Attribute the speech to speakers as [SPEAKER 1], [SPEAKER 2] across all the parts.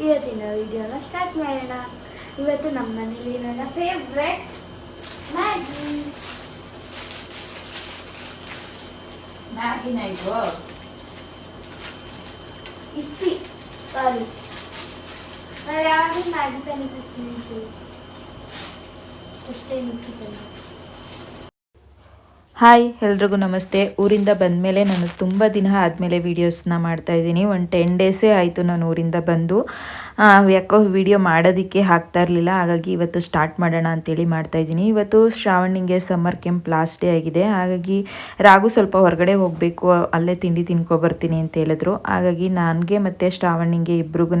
[SPEAKER 1] ಇವತ್ತಿನ ವಿಡಿಯೋನ ಸ್ಟಾರ್ಟ್ ಮಾಡೋಣ ಇವತ್ತು ನಮ್ಮ ಮನೇಲಿ ನನ್ನ ಫೇವ್ರೆಟ್ ಮ್ಯಾಗಿ
[SPEAKER 2] ಮ್ಯಾಗಿನ ಇದು
[SPEAKER 1] ಇಪ್ಪಿ ಸಾರಿ ನಾನು ಯಾವಾಗಲೂ ಮ್ಯಾಗಿ ತಂದಿರ್ತೀನಿ ಅಷ್ಟೇ ಇಪ್ಪಿ ತಂದು
[SPEAKER 2] ಹಾಯ್, ಎಲ್ರಿಗೂ ನಮಸ್ತೆ. ಊರಿಂದ ಬಂದಮೇಲೆ ನಾನು ತುಂಬ ದಿನ ಆದಮೇಲೆ ವೀಡಿಯೋಸ್ನ ಮಾಡ್ತಾ ಇದ್ದೀನಿ. ಒಂದು ಟೆನ್ ಡೇಸೇ ಆಯಿತು ನಾನು ಊರಿಂದ ಬಂದು. ಯಾಕೋ ವಿಡಿಯೋ ಮಾಡೋದಕ್ಕೆ ಹಾಕ್ತಾ ಇರಲಿಲ್ಲ. ಹಾಗಾಗಿ ಇವತ್ತು ಸ್ಟಾರ್ಟ್ ಮಾಡೋಣ ಅಂತೇಳಿ ಮಾಡ್ತಾ ಇದ್ದೀನಿ. ಇವತ್ತು ಶ್ರಾವಣಿಗೆ ಸಮ್ಮರ್ ಕ್ಯಾಂಪ್ ಲಾಸ್ಟ್ ಡೇ ಆಗಿದೆ. ಹಾಗಾಗಿ ರಾಗು ಸ್ವಲ್ಪ ಹೊರಗಡೆ ಹೋಗಬೇಕು. ಅಲ್ಲೇ ತಿಂಡಿ ತಿನ್ಕೊಬರ್ತೀನಿ ಅಂತ ಹೇಳಿದ್ರು. ಹಾಗಾಗಿ ನನಗೆ ಮತ್ತು ಶ್ರಾವಣಿಗೆ ಇಬ್ರಿಗೂ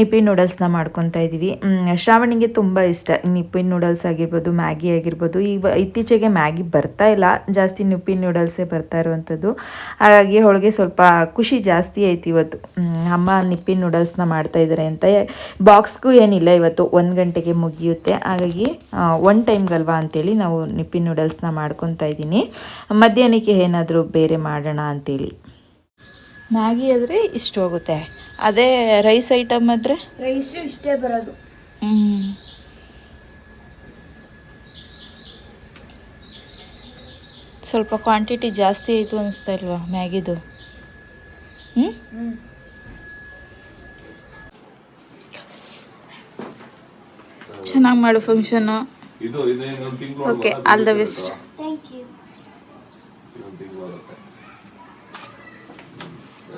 [SPEAKER 2] ನಿಪ್ಪಿನ್ ನೂಡಲ್ಸ್ನ ಮಾಡ್ಕೊತಾ ಇದ್ದೀವಿ. ಶ್ರಾವಣಿಗೆ ತುಂಬ ಇಷ್ಟ. ನಿಪಿನ್ ನೂಡಲ್ಸ್ ಆಗಿರ್ಬೋದು, ಮ್ಯಾಗಿ ಆಗಿರ್ಬೋದು. ಈಗ ಇತ್ತೀಚೆಗೆ ಮ್ಯಾಗಿ ಬರ್ತಾ ಇಲ್ಲ. ಜಾಸ್ತಿ ನಿಪ್ಪಿನ್ ನೂಡಲ್ಸೇ ಬರ್ತಾ ಇರುವಂಥದ್ದು. ಹಾಗಾಗಿ ಅವಳಿಗೆ ಸ್ವಲ್ಪ ಖುಷಿ ಜಾಸ್ತಿ ಆಯ್ತು ಇವತ್ತು. ಅಮ್ಮ ನಿಪ್ಪಿನ್ ನೂಡಲ್ಸ್ನ ಮಾಡ್ತಾ ಇದ್ದಾರೆ ಅಂತ ಬಾಕ್ಸ್ಗೂ ಏನಿಲ್ಲ ಇವತ್ತು ಒಂದು ಗಂಟೆಗೆ ಮುಗಿಯುತ್ತೆ. ಹಾಗಾಗಿ ಒನ್ ಟೈಮ್ಗಲ್ವಾ ಅಂತೇಳಿ ನಾವು ನಿಪ್ಪಿ ನೂಡಲ್ಸ್ನ ಮಾಡ್ಕೊತಾ ಇದ್ದೀನಿ. ಮಧ್ಯಾಹ್ನಕ್ಕೆ ಏನಾದರೂ ಬೇರೆ ಮಾಡೋಣ ಅಂತೇಳಿ. ಮ್ಯಾಗಿ ಆದರೆ ಇಷ್ಟು ಹೋಗುತ್ತೆ. ಅದೇ ರೈಸ್ ಐಟಮ್ ಆದರೆ?
[SPEAKER 1] ರೈಸು ಇಷ್ಟೇ ಬರೋದು.
[SPEAKER 2] ಸ್ವಲ್ಪ ಕ್ವಾಂಟಿಟಿ ಜಾಸ್ತಿ ಆಯಿತು ಅನಿಸ್ತಾ ಇಲ್ವಾ ಮ್ಯಾಗಿದು? ಹ್ಞೂ ಚೆನ್ನಾಗಿ ಮಾಡು ಫಂಕ್ಷನ್ನು
[SPEAKER 3] ತಿಂಗಳು
[SPEAKER 2] ಓಕೆ ಆಲ್ ದ ಬೆಸ್ಟ್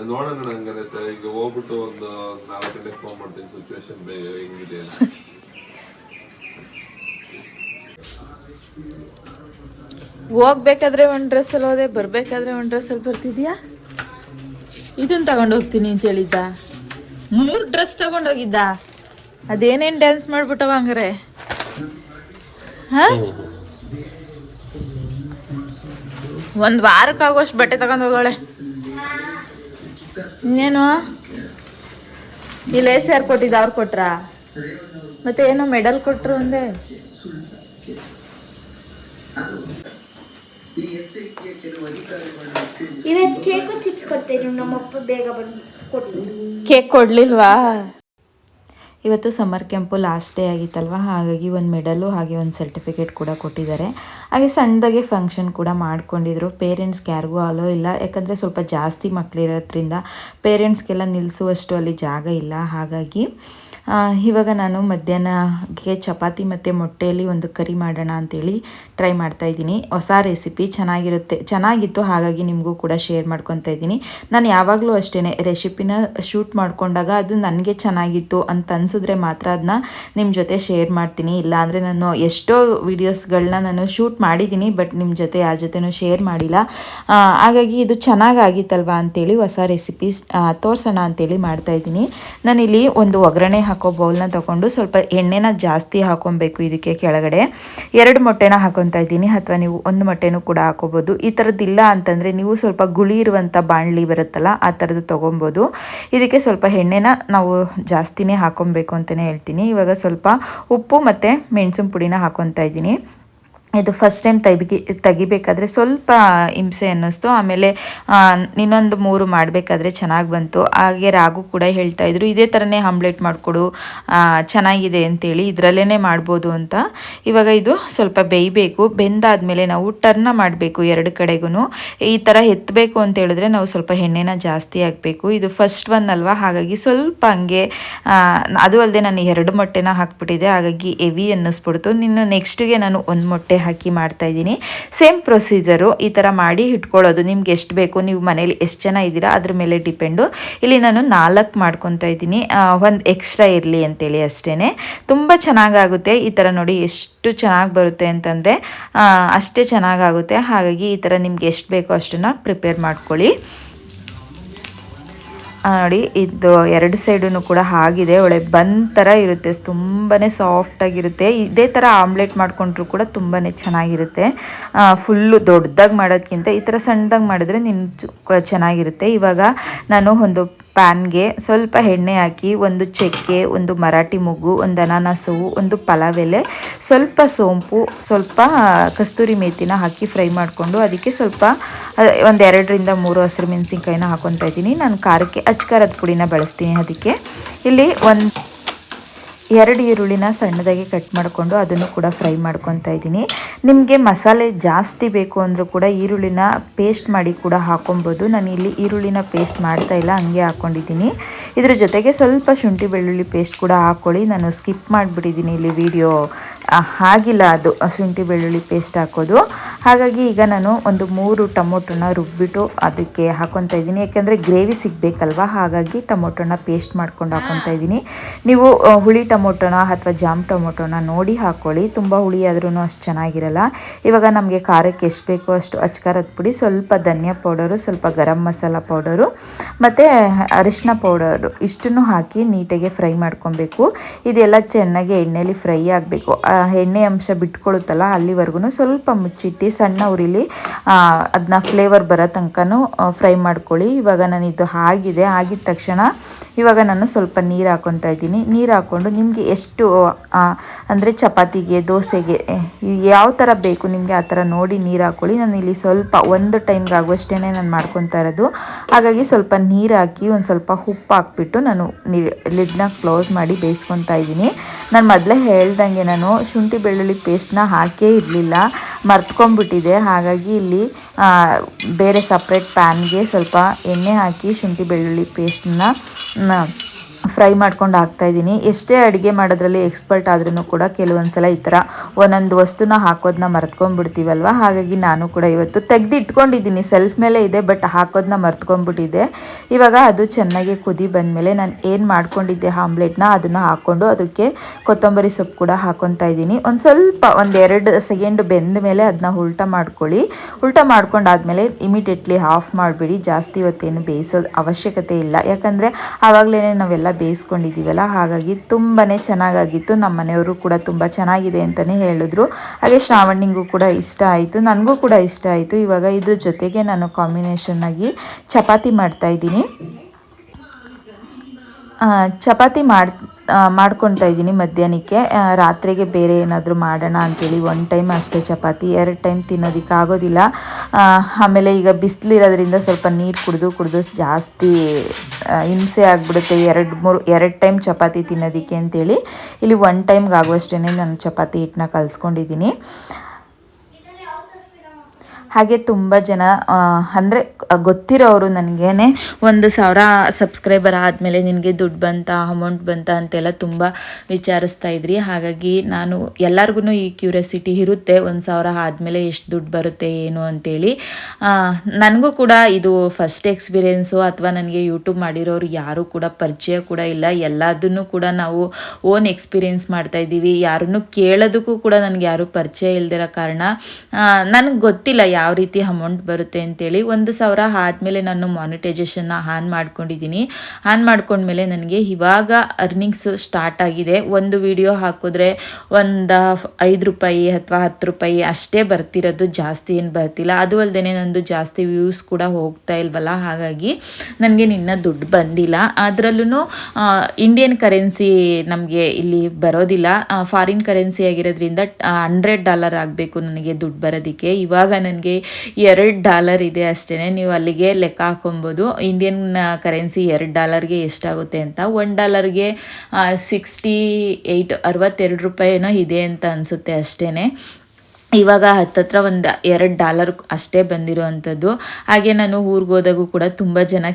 [SPEAKER 3] ನೋಡೋಣ ಹಂಗಾರೆ ಸರ್ ಈಗ ಹೋಗ್ಬಿಟ್ಟು ಒಂದು ನಾಲ್ಕು ಗಂಟೆಗೆ ಫೋನ್ ಮಾಡ್ತೀನಿ ಸಿಚುವೇಶನ್ ಹೆಂಗಿದೆ ಅಂತ.
[SPEAKER 2] ಹೋಗ್ಬೇಕಾದ್ರೆ ಒಂದು ಡ್ರೆಸ್ಸಲ್ಲಿ ಹೋದೆ ಬರಬೇಕಾದ್ರೆ ಒಂದು ಡ್ರೆಸ್ಸಲ್ಲಿ ಬರ್ತಿದ್ಯಾ? ಇದನ್ ತಗೊಂಡು ಹೋಗ್ತೀನಿ ಅಂತ ಹೇಳಿದ್ದ. ಮೂರು ಡ್ರೆಸ್ ತಗೊಂಡೋಗಿದ್ದ ಅದೇನೇನು ಡ್ಯಾನ್ಸ್ ಮಾಡ್ಬಿಟ್ಟವ ಹಂಗಾರೆ? ಒಂದ್ ವಾರಕ್ಕಾಗೋಷ್ಟು ಬಟ್ಟೆ ತಗೊಂಡು ಹೋಗೋಳೆ ಇನ್ನೇನು? ಇಲ್ಲಿ ಯಾರು ಕೊಟ್ಟಿದ್ದ ಅವ್ರು ಕೊಟ್ರಾ? ಮತ್ತೆ ಏನು ಮೆಡಲ್ ಕೊಟ್ರು
[SPEAKER 1] ಒಂದೇ ಕೇಕ್
[SPEAKER 2] ಕೊಡ್ಲಿಲ್ವಾ? ಇವತ್ತು ಸಮ್ಮರ್ ಕ್ಯಾಂಪು ಲಾಸ್ಟ್ ಡೇ ಆಗಿತ್ತಲ್ವ? ಹಾಗಾಗಿ ಒಂದು ಮೆಡಲು ಹಾಗೆ ಒಂದು ಸರ್ಟಿಫಿಕೇಟ್ ಕೂಡ ಕೊಟ್ಟಿದ್ದಾರೆ. ಹಾಗೆ ಸಣ್ಣದಾಗೆ ಫಂಕ್ಷನ್ ಕೂಡ ಮಾಡ್ಕೊಂಡಿದ್ರು. ಪೇರೆಂಟ್ಸ್ಗೆ ಯಾರಿಗೂ ಅಲೋ ಇಲ್ಲ. ಯಾಕಂದರೆ ಸ್ವಲ್ಪ ಜಾಸ್ತಿ ಮಕ್ಕಳಿರೋದ್ರಿಂದ ಪೇರೆಂಟ್ಸ್ಗೆಲ್ಲ ನಿಲ್ಲಿಸುವಷ್ಟು ಅಲ್ಲಿ ಜಾಗ ಇಲ್ಲ. ಹಾಗಾಗಿ ಇವಾಗ ನಾನು ಮಧ್ಯಾಹ್ನಕ್ಕೆ ಚಪಾತಿ ಮತ್ತು ಮೊಟ್ಟೆಯಲ್ಲಿ ಒಂದು ಕರಿ ಮಾಡೋಣ ಅಂತೇಳಿ ಟ್ರೈ ಮಾಡ್ತಾ ಇದ್ದೀನಿ. ಹೊಸ ರೆಸಿಪಿ ಚೆನ್ನಾಗಿರುತ್ತೆ. ಚೆನ್ನಾಗಿತ್ತು, ಹಾಗಾಗಿ ನಿಮಗೂ ಕೂಡ ಶೇರ್ ಮಾಡ್ಕೊತಾ ಇದ್ದೀನಿ. ನಾನು ಯಾವಾಗಲೂ ಅಷ್ಟೇ ರೆಸಿಪಿನ ಶೂಟ್ ಮಾಡಿಕೊಂಡಾಗ ಅದು ನನಗೆ ಚೆನ್ನಾಗಿತ್ತು ಅಂತ ಅನಿಸಿದ್ರೆ ಮಾತ್ರ ಅದನ್ನ ನಿಮ್ಮ ಜೊತೆ ಶೇರ್ ಮಾಡ್ತೀನಿ. ಇಲ್ಲಾಂದರೆ ನಾನು ಎಷ್ಟೋ ವಿಡಿಯೋಸ್ಗಳನ್ನ ನಾನು ಶೂಟ್ ಮಾಡಿದ್ದೀನಿ ಬಟ್ ನಿಮ್ಮ ಜೊತೆ ಯಾರ ಜೊತೆನೂ ಶೇರ್ ಮಾಡಿಲ್ಲ. ಹಾಗಾಗಿ ಇದು ಚೆನ್ನಾಗಾಗಿತ್ತಲ್ವ ಅಂತೇಳಿ ಹೊಸ ರೆಸಿಪಿ ತೋರಿಸೋಣ ಅಂತೇಳಿ ಮಾಡ್ತಾ ಇದ್ದೀನಿ. ನಾನಿಲ್ಲಿ ಒಂದು ಒಗ್ಗರಣೆ ಹಾಕೋ ಬೌಲ್ನ ತಗೊಂಡು ಸ್ವಲ್ಪ ಎಣ್ಣೆನ ಜಾಸ್ತಿ ಹಾಕೊಬೇಕು ಇದಕ್ಕೆ ಕೆಳಗಡೆ. ಎರಡು ಮೊಟ್ಟೆನ ಹಾಕೊತಾ ಇದ್ದೀನಿ. ಅಥವಾ ನೀವು ಒಂದು ಮೊಟ್ಟೆನೂ ಕೂಡ ಹಾಕೋಬೋದು. ಈ ಥರದ್ದಿಲ್ಲ ಅಂತಂದರೆ ನೀವು ಸ್ವಲ್ಪ ಗುಳಿ ಇರುವಂಥ ಬಾಣಲಿ ಬರುತ್ತಲ್ಲ, ಆ ಥರದ್ದು ತೊಗೊಬೋದು. ಇದಕ್ಕೆ ಸ್ವಲ್ಪ ಎಣ್ಣೆನ ನಾವು ಜಾಸ್ತಿನೇ ಹಾಕೊಬೇಕು ಅಂತಲೇ ಹೇಳ್ತೀನಿ. ಇವಾಗ ಸ್ವಲ್ಪ ಉಪ್ಪು ಮತ್ತು ಮೆಣಸಿನ ಪುಡಿನ ಹಾಕೊತಾ ಇದ್ದೀನಿ. ಇದು ಫಸ್ಟ್ ಟೈಮ್ ತೆಗಿ ತೆಗಿಬೇಕಾದ್ರೆ ಸ್ವಲ್ಪ ಹಿಂಸೆ ಅನ್ನಿಸ್ತು. ಆಮೇಲೆ ಇನ್ನೊಂದು ಮೂರು ಮಾಡಬೇಕಾದ್ರೆ ಚೆನ್ನಾಗಿ ಬಂತು. ಹಾಗೆ ರಾಗು ಕೂಡ ಹೇಳ್ತಾ ಇದ್ರು. ಇದೇ ಥರನೇ ಆಮ್ಲೆಟ್ ಮಾಡಿಕೊಡು ಚೆನ್ನಾಗಿದೆ ಅಂತೇಳಿ ಇದರಲ್ಲೇ ಮಾಡ್ಬೋದು ಅಂತ. ಇವಾಗ ಇದು ಸ್ವಲ್ಪ ಬೇಯಬೇಕು. ಬೆಂದಾದ್ಮೇಲೆ ನಾವು ಟರ್ನ ಮಾಡಬೇಕು ಎರಡು ಕಡೆಗೂ ಈ ಥರ ಎತ್ತಬೇಕು ಅಂತ ಹೇಳಿದ್ರೆ ನಾವು ಸ್ವಲ್ಪ ಎಣ್ಣೆನ ಜಾಸ್ತಿ ಹಾಕಬೇಕು. ಇದು ಫಸ್ಟ್ ಒನ್ ಅಲ್ವಾ? ಹಾಗಾಗಿ ಸ್ವಲ್ಪ ಹಂಗೆ ಅದು ಅಲ್ಲದೆ ನಾನು ಎರಡು ಮೊಟ್ಟೆನ ಹಾಕ್ಬಿಟ್ಟಿದೆ ಹಾಗಾಗಿ ಹೆವಿ ಅನ್ನಿಸ್ಬಿಡ್ತು. ನಿನ್ನ ನೆಕ್ಸ್ಟಿಗೆ ನಾನು ಒಂದು ಮೊಟ್ಟೆ ಹಾಕಿ ಮಾಡ್ತಾ ಇದ್ದೀನಿ. ಸೇಮ್ ಪ್ರೊಸೀಜರು ಈ ಥರ ಮಾಡಿ ಇಟ್ಕೊಳ್ಳೋದು. ನಿಮ್ಗೆ ಎಷ್ಟು ಬೇಕು, ನೀವು ಮನೇಲಿ ಎಷ್ಟು ಜನ ಇದ್ದೀರಾ, ಅದ್ರ ಮೇಲೆ ಡಿಪೆಂಡು ಇಲ್ಲಿ ನಾನು ನಾಲ್ಕು ಮಾಡ್ಕೊತಾ ಇದ್ದೀನಿ. ಒಂದು ಎಕ್ಸ್ಟ್ರಾ ಇರಲಿ ಅಂತೇಳಿ ಅಷ್ಟೇ ತುಂಬ ಚೆನ್ನಾಗಾಗುತ್ತೆ ಈ ಥರ ನೋಡಿ ಎಷ್ಟು ಚೆನ್ನಾಗಿ ಬರುತ್ತೆ ಅಂತಂದರೆ ಅಷ್ಟೇ ಚೆನ್ನಾಗಾಗುತ್ತೆ. ಹಾಗಾಗಿ ಈ ಥರ ನಿಮ್ಗೆ ಎಷ್ಟು ಬೇಕೋ ಅಷ್ಟನ್ನು ಪ್ರಿಪೇರ್ ಮಾಡ್ಕೊಳ್ಳಿ. ನೋಡಿ, ಇದು ಎರಡು ಸೈಡೂ ಕೂಡ ಆಗಿದೆ. ಒಳ್ಳೆ ಬನ್ ಥರ ಇರುತ್ತೆ. ತುಂಬಾ ಸಾಫ್ಟಾಗಿರುತ್ತೆ ಇದೇ ಥರ ಆಮ್ಲೆಟ್ ಮಾಡಿಕೊಂಡ್ರು ಕೂಡ ತುಂಬಾ ಚೆನ್ನಾಗಿರುತ್ತೆ. ಫುಲ್ಲು ದೊಡ್ಡದಾಗಿ ಮಾಡೋದಕ್ಕಿಂತ ಈ ಥರ ಸಣ್ಣದಾಗಿ ಮಾಡಿದ್ರೆ ನಿನ್ನ ಚೆನ್ನಾಗಿರುತ್ತೆ. ಇವಾಗ ನಾನು ಒಂದು ಪ್ಯಾನ್ಗೆ ಸ್ವಲ್ಪ ಎಣ್ಣೆ ಹಾಕಿ, ಒಂದು ಚಕ್ಕೆ, ಒಂದು ಮರಾಠಿ ಮೊಗ್ಗು, ಒಂದು ಅನಾನಸು ಒಂದು ಪಲಾವೆಲೆ, ಸ್ವಲ್ಪ ಸೋಂಪು, ಸ್ವಲ್ಪ ಕಸ್ತೂರಿ ಮೇಥಿನ ಹಾಕಿ ಫ್ರೈ ಮಾಡಿಕೊಂಡು ಅದಕ್ಕೆ ಸ್ವಲ್ಪ ಒಂದು ಎರಡರಿಂದ ಮೂರು ಹಸಿರು ಮೆಣಸಿನ್ಕಾಯಿನ ಹಾಕೊತಾ ಇದ್ದೀನಿ. ನಾನು ಖಾರಕ್ಕೆ ಅಚ್ಕಾರದ ಪುಡಿನ ಬಳಸ್ತೀನಿ ಅದಕ್ಕೆ. ಇಲ್ಲಿ ಒಂದು ಎರಡು ಈರುಳ್ಳಿನ ಸಣ್ಣದಾಗಿ ಕಟ್ ಮಾಡಿಕೊಂಡು ಅದನ್ನು ಕೂಡ ಫ್ರೈ ಮಾಡ್ಕೊತಾ ಇದ್ದೀನಿ. ನಿಮಗೆ ಮಸಾಲೆ ಜಾಸ್ತಿ ಬೇಕು ಅಂದರೂ ಕೂಡ ಈರುಳ್ಳಿನ ಪೇಸ್ಟ್ ಮಾಡಿ ಕೂಡ ಹಾಕೊಬೋದು. ನಾನು ಇಲ್ಲಿ ಈರುಳ್ಳಿನ ಪೇಸ್ಟ್ ಮಾಡ್ತಾ ಇಲ್ಲ, ಹಂಗೆ ಹಾಕ್ಕೊಂಡಿದ್ದೀನಿ ಇದ್ರ ಜೊತೆಗೆ ಸ್ವಲ್ಪ ಶುಂಠಿ ಬೆಳ್ಳುಳ್ಳಿ ಪೇಸ್ಟ್ ಕೂಡ ಹಾಕ್ಕೊಳ್ಳಿ ನಾನು ಸ್ಕಿಪ್ ಮಾಡಿಬಿಟ್ಟಿದ್ದೀನಿ ಇಲ್ಲಿ ವಿಡಿಯೋ ಆಗಿಲ್ಲ ಅದು ಶುಂಠಿ ಬೆಳ್ಳುಳ್ಳಿ ಪೇಸ್ಟ್ ಹಾಕೋದು. ಹಾಗಾಗಿ ಈಗ ನಾನು ಒಂದು ಮೂರು ಟೊಮೊಟೊನ ರುಬ್ಬಿಟ್ಟು ಅದಕ್ಕೆ ಹಾಕೊತಾ ಇದ್ದೀನಿ. ಯಾಕೆಂದರೆ ಗ್ರೇವಿ ಸಿಗಬೇಕಲ್ವ? ಹಾಗಾಗಿ ಟೊಮೊಟೊನ ಪೇಸ್ಟ್ ಮಾಡ್ಕೊಂಡು ಹಾಕೊತಾ ಇದ್ದೀನಿ. ನೀವು ಹುಳಿ ಟೊಮೊಟೊನ ಅಥವಾ ಜಾಮ್ ಟೊಮೊಟೊನ ನೋಡಿ ಹಾಕ್ಕೊಳ್ಳಿ ತುಂಬ ಹುಳಿ ಆದ್ರೂ ಅಷ್ಟು ಚೆನ್ನಾಗಿರಲ್ಲ. ಇವಾಗ ನಮಗೆ ಖಾರಕ್ಕೆ ಎಷ್ಟು ಬೇಕೋ ಅಷ್ಟು ಅಚ್ಕಾರದ ಪುಡಿ ಸ್ವಲ್ಪ ಧನಿಯಾ ಪೌಡರು ಸ್ವಲ್ಪ ಗರಂ ಮಸಾಲ ಪೌಡರು ಮತ್ತು ಅರಿಶಿನ ಪೌಡರು ಇಷ್ಟನ್ನು ಹಾಕಿ ನೀಟಾಗಿ ಫ್ರೈ ಮಾಡ್ಕೊಬೇಕು ಇದೆಲ್ಲ ಚೆನ್ನಾಗಿ ಎಣ್ಣೆಯಲ್ಲಿ ಫ್ರೈ ಆಗಬೇಕು. ಎಣ್ಣೆ ಅಂಶ ಬಿಟ್ಕೊಳುತ್ತಲ್ಲ ಅಲ್ಲಿವರೆಗೂ ಸ್ವಲ್ಪ ಮುಚ್ಚಿಟ್ಟು ಸಣ್ಣ ಉರಿಲಿ ಅದನ್ನ ಫ್ಲೇವರ್ ಬರೋ ತನಕನೂ ಫ್ರೈ ಮಾಡ್ಕೊಳ್ಳಿ. ಇವಾಗ ನಾನು ಇದು ಆಗಿದೆ, ಆಗಿದ ತಕ್ಷಣ ಇವಾಗ ನಾನು ಸ್ವಲ್ಪ ನೀರು ಹಾಕೊತಾ ಇದ್ದೀನಿ. ನೀರು ಹಾಕ್ಕೊಂಡು ನಿಮಗೆ ಎಷ್ಟು ಅಂದರೆ ಚಪಾತಿಗೆ, ದೋಸೆಗೆ ಯಾವ ಥರ ಬೇಕು ನಿಮಗೆ ಆ ಥರ ನೋಡಿ ನೀರು ಹಾಕ್ಕೊಳ್ಳಿ ನಾನು ಇಲ್ಲಿ ಸ್ವಲ್ಪ ಒಂದು ಟೈಮ್ಗೆ ಆಗುವಷ್ಟೇ ನಾನು ಮಾಡ್ಕೊತಾ ಇರೋದು. ಹಾಗಾಗಿ ಸ್ವಲ್ಪ ನೀರು ಹಾಕಿ ಒಂದು ಸ್ವಲ್ಪ ಉಪ್ಪು ಹಾಕ್ಬಿಟ್ಟು ನಾನು ನೀ ಲಿಡ್ನ ಕ್ಲೋಸ್ ಮಾಡಿ ಬೇಯಿಸ್ಕೊತಾ ಇದ್ದೀನಿ. ನಾನು ಮೊದಲೇ ಹೇಳ್ದಂಗೆ ನಾನು ಶುಂಠಿ ಬೆಳ್ಳುಳ್ಳಿ ಪೇಸ್ಟ್ನ ಹಾಕೇ ಇರಲಿಲ್ಲ. ಮರ್ತ್ಕೊಂಡ್ಬಿಟ್ಟಿದೆ. ಹಾಗಾಗಿ ಇಲ್ಲಿ ಬೇರೆ ಸಪ್ರೇಟ್ ಪ್ಯಾನ್ಗೆ ಸ್ವಲ್ಪ ಎಣ್ಣೆ ಹಾಕಿ ಶುಂಠಿ ಬೆಳ್ಳುಳ್ಳಿ ಪೇಸ್ಟನ್ನ ಫ್ರೈ ಮಾಡ್ಕೊಂಡು ಹಾಕ್ತಾ ಇದ್ದೀನಿ. ಎಷ್ಟೇ ಅಡುಗೆ ಮಾಡೋದ್ರಲ್ಲಿ ಎಕ್ಸ್ಪರ್ಟ್ ಆದ್ರೂ ಕೂಡ ಕೆಲವೊಂದು ಸಲ ಈ ಥರ ಒಂದೊಂದು ವಸ್ತುನ ಹಾಕೋದನ್ನ ಮರ್ತ್ಕೊಂಡ್ಬಿಡ್ತೀವಲ್ವ? ಹಾಗಾಗಿ ನಾನು ಕೂಡ ಇವತ್ತು ತೆಗ್ದು ಇಟ್ಕೊಂಡಿದ್ದೀನಿ ಸೆಲ್ಫ್ ಮೇಲೆ ಇದೆ ಬಟ್ ಹಾಕೋದನ್ನ ಮರ್ತ್ಕೊಂಡ್ಬಿಟ್ಟಿದೆ. ಇವಾಗ ಅದು ಚೆನ್ನಾಗಿ ಕುದಿ ಬಂದಮೇಲೆ ನಾನು ಏನು ಮಾಡ್ಕೊಂಡಿದ್ದೆ ಆಮ್ಲೆಟ್ನ ಅದನ್ನು ಹಾಕ್ಕೊಂಡು ಅದಕ್ಕೆ ಕೊತ್ತಂಬರಿ ಸೊಪ್ಪು ಕೂಡ ಹಾಕೊತಾ ಇದ್ದೀನಿ. ಒಂದು ಸ್ವಲ್ಪ, ಒಂದು ಎರಡು ಸೆಕೆಂಡ್ ಬೆಂದ ಮೇಲೆ ಅದನ್ನ ಉಲ್ಟ ಮಾಡ್ಕೊಳ್ಳಿ. ಉಲ್ಟ ಮಾಡ್ಕೊಂಡಾದ್ಮೇಲೆ ಇಮಿಡಿಯೇಟ್ಲಿ ಆಫ್ ಮಾಡಿಬಿಡಿ. ಜಾಸ್ತಿ ಇವತ್ತೇನು ಬೇಯಿಸೋದು ಅವಶ್ಯಕತೆ ಇಲ್ಲ. ಯಾಕಂದರೆ ಆವಾಗಲೇ ನಾವೆಲ್ಲ ಬೇಯಿಸ್ಕೊಂಡಿದ್ದೀವಲ್ಲ ಹಾಗಾಗಿ ತುಂಬಾ ಚೆನ್ನಾಗಾಗಿತ್ತು. ನಮ್ಮ ಮನೆಯವರು ಕೂಡ ತುಂಬ ಚೆನ್ನಾಗಿದೆ ಅಂತಲೇ ಹೇಳಿದ್ರು. ಹಾಗೆ ಶ್ರಾವಣಿಗೂ ಕೂಡ ಇಷ್ಟ ಆಯಿತು. ನನಗೂ ಕೂಡ ಇಷ್ಟ ಆಯಿತು. ಇವಾಗ ಇದ್ರ ಜೊತೆಗೆ ನಾನು ಕಾಂಬಿನೇಷನ್ ಆಗಿ ಚಪಾತಿ ಮಾಡ್ತಾ ಇದ್ದೀನಿ. ಆ, ಚಪಾತಿ ಮಾಡ್ ಮಾಡ್ಕೊತಾ ಇದ್ದೀನಿ ಮಧ್ಯಾಹ್ನಕ್ಕೆ. ರಾತ್ರಿಗೆ ಬೇರೆ ಏನಾದರೂ ಮಾಡೋಣ ಅಂತೇಳಿ ಒನ್ ಟೈಮ್ ಅಷ್ಟೇ ಚಪಾತಿ, ಎರಡು ಟೈಮ್ ತಿನ್ನೋದಕ್ಕೆ ಆಗೋದಿಲ್ಲ. ಆಮೇಲೆ ಈಗ ಬಿಸಿಲಿರೋದ್ರಿಂದ ಸ್ವಲ್ಪ ನೀರು ಕುಡಿದು ಕುಡಿದು ಜಾಸ್ತಿ ಹಿಂಸೆ ಆಗಿಬಿಡುತ್ತೆ. ಎರಡು ಮೂರು, ಎರಡು ಟೈಮ್ ಚಪಾತಿ ತಿನ್ನೋದಕ್ಕೆ ಅಂತೇಳಿ. ಇಲ್ಲಿ ಒನ್ ಟೈಮ್ಗೆ ಆಗುವಷ್ಟೇ ನಾನು ಚಪಾತಿ ಹಿಟ್ಟನ್ನ ಕಲಿಸ್ಕೊಂಡಿದ್ದೀನಿ. ಹಾಗೆ ತುಂಬ ಜನ ಅಂದರೆ ಗೊತ್ತಿರೋರು ನನಗೇನೆ ಒಂದು ಸಾವಿರ ಸಬ್ಸ್ಕ್ರೈಬರ್ ಆದಮೇಲೆ ನಿನಗೆ ದುಡ್ಡು ಬಂತಾ ಅಮೌಂಟ್ ಬಂತಾ ಅಂತೆಲ್ಲ ತುಂಬ ವಿಚಾರಿಸ್ತಾ ಇದ್ರಿ. ಹಾಗಾಗಿ ನಾನು ಎಲ್ಲರಿಗೂ ಈ ಕ್ಯೂರಿಯಾಸಿಟಿ ಇರುತ್ತೆ, ಒಂದು ಸಾವಿರ ಆದಮೇಲೆ ಎಷ್ಟು ದುಡ್ಡು ಬರುತ್ತೆ, ಏನು ಅಂತೇಳಿ. ನನಗೂ ಕೂಡ ಇದು ಫಸ್ಟ್ ಎಕ್ಸ್ಪೀರಿಯೆನ್ಸು ಅಥವಾ ನನಗೆ ಯೂಟ್ಯೂಬ್ ಮಾಡಿರೋರು ಯಾರೂ ಕೂಡ ಪರಿಚಯ ಕೂಡ ಇಲ್ಲ. ಎಲ್ಲದನ್ನು ಕೂಡ ನಾವು ಓನ್ ಎಕ್ಸ್ಪೀರಿಯೆನ್ಸ್ ಮಾಡ್ತಾ ಇದ್ದೀವಿ. ಯಾರನ್ನು ಕೇಳೋದಕ್ಕೂ ಕೂಡ ನನಗೆ ಯಾರು ಪರಿಚಯ ಇಲ್ದಿರೋ ಕಾರಣ ನನಗೆ ಗೊತ್ತಿಲ್ಲ ಯಾವ ರೀತಿ ಅಮೌಂಟ್ ಬರುತ್ತೆ ಅಂತೇಳಿ ಒಂದು ಸಾವಿರ ಆದಮೇಲೆ ನಾನು ಮಾನಿಟೈಸೇಷನ್ನ ಆನ್ ಮಾಡ್ಕೊಂಡಿದ್ದೀನಿ. ಆನ್ ಮಾಡ್ಕೊಂಡ್ಮೇಲೆ ನನಗೆ ಇವಾಗ ಅರ್ನಿಂಗ್ಸ್ ಸ್ಟಾರ್ಟ್ ಆಗಿದೆ. ಒಂದು ವಿಡಿಯೋ ಹಾಕಿದ್ರೆ ಒಂದು ಐದು ರೂಪಾಯಿ ಅಥವಾ ಹತ್ತು ರೂಪಾಯಿ ಅಷ್ಟೇ ಬರ್ತಿರೋದು, ಜಾಸ್ತಿ ಏನು ಬರ್ತಿಲ್ಲ. ಅದು ಅಲ್ಲದೆ ನಂದು ಜಾಸ್ತಿ ವ್ಯೂಸ್ ಕೂಡ ಹೋಗ್ತಾ ಇಲ್ವಲ್ಲ, ಹಾಗಾಗಿ ನನಗೆ ನಿನ್ನ ದುಡ್ಡು ಬಂದಿಲ್ಲ. ಅದರಲ್ಲೂ ಇಂಡಿಯನ್ ಕರೆನ್ಸಿ ನಮಗೆ ಇಲ್ಲಿ ಬರೋದಿಲ್ಲ. ಫಾರಿನ್ ಕರೆನ್ಸಿ ಆಗಿರೋದ್ರಿಂದ ಹಂಡ್ರೆಡ್ ಡಾಲರ್ ಆಗಬೇಕು ನನಗೆ ದುಡ್ಡು ಬರೋದಕ್ಕೆ. ಇವಾಗ ನನಗೆ ಎರಡು ಡಾಲರ್ ಇದೆ ಅಷ್ಟೇ ನೀವು ಅಲ್ಲಿಗೆ ಲೆಕ್ಕ ಹಾಕೊಬೋದು. ಇಂಡಿಯನ್ ಕರೆನ್ಸಿ ಎರಡು ಡಾಲರ್ಗೆ ಎಷ್ಟಾಗುತ್ತೆ ಅಂತ. ಒನ್ ಡಾಲರ್ಗೆ ಸಿಕ್ಸ್ಟಿ ಏಯ್ಟ್ ಅರವತ್ತೆರಡು ರೂಪಾಯಿನೋ ಇದೆ ಅಂತ ಅನಿಸುತ್ತೆ ಅಷ್ಟೇ ಇವಾಗ ಹತ್ತತ್ರ ಒಂದು ಎರಡು ಡಾಲರ್ ಅಷ್ಟೇ ಬಂದಿರೋವಂಥದ್ದು ಹಾಗೆ ನಾನು ಊರಿಗೆ ಹೋದಾಗೂ ಕೂಡ ತುಂಬ ಜನ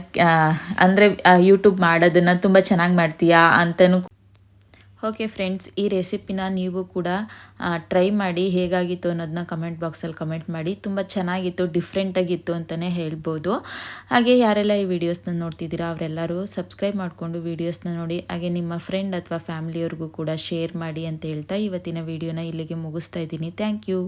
[SPEAKER 2] ಅಂದರೆ ಯೂಟ್ಯೂಬ್ ಮಾಡೋದನ್ನು ತುಂಬ ಚೆನ್ನಾಗಿ ಮಾಡ್ತೀಯಾ ಅಂತಲೂ ಓಕೆ ಫ್ರೆಂಡ್ಸ್, ಈ ರೆಸಿಪಿನ ನೀವು ಕೂಡ ಟ್ರೈ ಮಾಡಿ ಹೇಗಾಗಿತ್ತು ಅನ್ನೋದನ್ನ ಕಮೆಂಟ್ ಬಾಕ್ಸಲ್ಲಿ ಕಮೆಂಟ್ ಮಾಡಿ. ತುಂಬ ಚೆನ್ನಾಗಿತ್ತು ಡಿಫ್ರೆಂಟಾಗಿತ್ತು ಅಂತಲೇ ಹೇಳ್ಬೋದು. ಹಾಗೆ ಯಾರೆಲ್ಲ ಈ ವಿಡಿಯೋಸ್ನ ನೋಡ್ತಿದ್ದೀರಾ, ಅವರೆಲ್ಲರೂ ಸಬ್ಸ್ಕ್ರೈಬ್ ಮಾಡಿಕೊಂಡು ವೀಡಿಯೋಸ್ನ ನೋಡಿ, ಹಾಗೆ ನಿಮ್ಮ ಫ್ರೆಂಡ್ ಅಥವಾ ಫ್ಯಾಮಿಲಿಯವ್ರಿಗೂ ಕೂಡ ಶೇರ್ ಮಾಡಿ ಅಂತ ಹೇಳ್ತಾ ಇವತ್ತಿನ ವಿಡಿಯೋನ ಇಲ್ಲಿಗೆ ಮುಗಿಸ್ತಾ ಇದ್ದೀನಿ. Thank you